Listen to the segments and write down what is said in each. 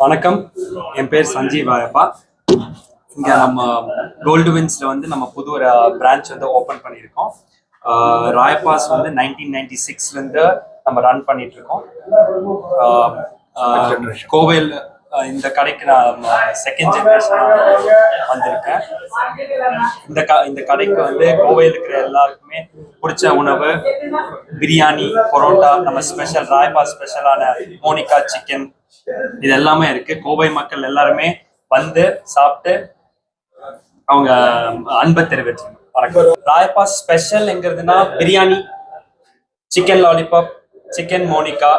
வணக்கம். என் பேர் சஞ்சீவ் ஆயப்பா இங்கே நம்ம கோல்டு வின்ஸில் வந்து நம்ம புது ஒரு பிரான்ச் வந்து ஓப்பன் பண்ணியிருக்கோம். ஆஹ் ராயப்பாஸ் வந்து நைன்டீன் நைன்டி சிக்ஸ்லேருந்து நம்ம ரன் பண்ணிட்டு இருக்கோம் கோவில் இந்த கடைக்கு நான் செகண்ட் ஜென்ரேஷன் வந்திருக்கேன். இந்த க இந்த கடைக்கு வந்து கோவையில் இருக்கிற எல்லாருக்குமே பிடிச்ச உணவு பிரியாணி பரோட்டா நம்ம ஸ்பெஷல் ராயப்பா ஸ்பெஷலான மோனிகா சிக்கன் இது எல்லாமே இருக்கு. கோவை மக்கள் எல்லாருமே வந்து சாப்பிட்டு அவங்க அன்பை தெரிவிச்சாங்க வணக்கம். Rayappa ஸ்பெஷல்ங்கிறதுனா biryani chicken lollipop chicken Monica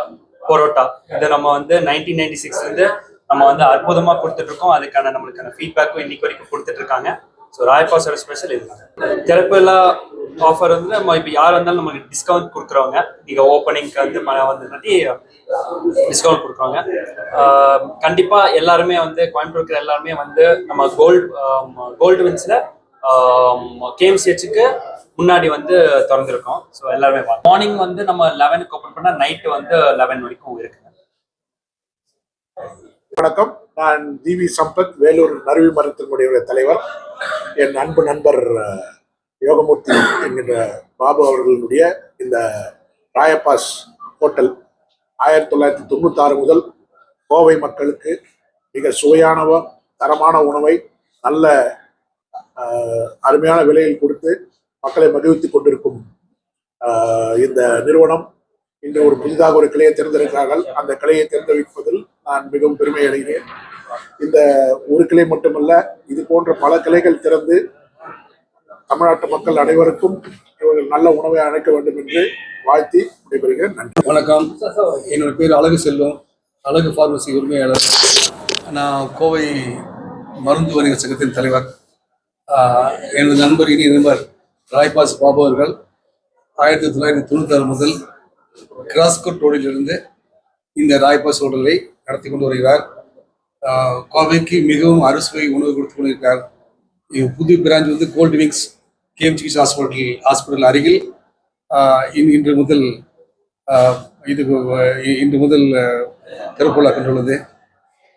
parotta இது நம்ம வந்து நைன்டீன் நைன்டி சிக்ஸ்லேருந்து நம்ம வந்து அற்புதமா கொடுத்துட்டு இருக்கோம் அதுக்கான நம்மளுக்கான ஃபீட்பேக்கும் இன்னைக்கு வரைக்கும் கொடுத்துட்டு இருக்காங்க ஸோ ராயப்பாஸோட ஸ்பெஷல் இதுதான் எல்லாம் ஆஃபர் வந்து நம்ம இப்போ யார் வந்தாலும் நமக்கு டிஸ்கவுண்ட் கொடுக்குறவங்க. நீங்க ஓப்பனிங்க்கு வந்து ம- வந்து டிஸ்கவுண்ட் கொடுக்குறாங்க கண்டிப்பாக கண்டிப்பா எல்லாருமே வந்து கோயம்புத்தூர் இருக்கிற எல்லாருமே வந்து நம்ம கோல்டு கோல்டு வின்ஸ்ல கேஎம்சிஹெச்சுக்கு முன்னாடி வந்து திறந்துருக்கோம். ஸோ எல்லாருமே மார்னிங் வந்து நம்ம லெவனுக்கு ஓப்பன் பண்ணா நைட்டு வந்து லெவன் வரைக்கும் இருக்குங்க வணக்கம். நான் ஜிவி சம்பத் வேலூர் நறுவி மருத்துவனுடைய தலைவர். என் அன்பு நண்பர் யோகமூர்த்தி என்கின்ற பாபு அவர்களுடைய இந்த ராயப்பாஸ் ஹோட்டல் ஆயிரத்தி தொள்ளாயிரத்தி தொண்ணூத்தாறு முதல் கோவை மக்களுக்கு மிக சுவையானவ தரமான உணவை நல்ல அருமையான விலையில் கொடுத்து மக்களை மகிழ்வித்துக் கொண்டிருக்கும் இந்த நிறுவனம் இன்று ஒரு புதிதாக ஒரு கிளையை திறந்திருக்கிறார்கள் அந்த கிளையை திறந்து வைப்பதில் நான் மிகவும் பெருமை அடைகிறேன் இந்த ஒரு கிளை மட்டுமல்ல இது போன்ற பல கிளைகள் திறந்து தமிழ்நாட்டு மக்கள் அனைவருக்கும் இவர்கள் நல்ல உணவை அழைக்க வேண்டும் என்று வாழ்த்தி விடைபெறுகிறேன். நன்றி. வணக்கம். என்னோட பேர் அழகு செல்வம். அழகு ஃபார்மசி உரிமையாளர். நான் கோவை மருந்து வணிக சங்கத்தின் தலைவர். எனது நண்பர் இனி நண்பர் ராய்பாஸ் பாபு அவர்கள் ஆயிரத்தி தொள்ளாயிரத்தி தொண்ணூத்தாறு முதல் கிராஸ்கோட் ரோடிலிருந்து இந்த ராய்பாஸ் ஹோட்டலை நடத்தி கொண்டு வருகிறார். கோவைக்கு மிகவும் அறுசுவை உணவு கொடுத்து கொண்டிருக்கிறார். புது பிரான்ச் வந்து Gold Wings KMGS hospital hospital அருகில் ஆஹ் இன்- இன்று முதல் ஆஹ் இது இன்று முதல் திறப்புலா கண்டுள்ளது.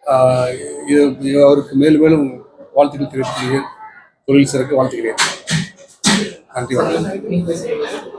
ஆஹ் இது அவருக்கு மேலும் மேலும் வாழ்த்துக்கள் தெரிவித்துக்கிறேன் தொழில் சிறக்க வாழ்த்துகிறேன். நன்றி வணக்கம்.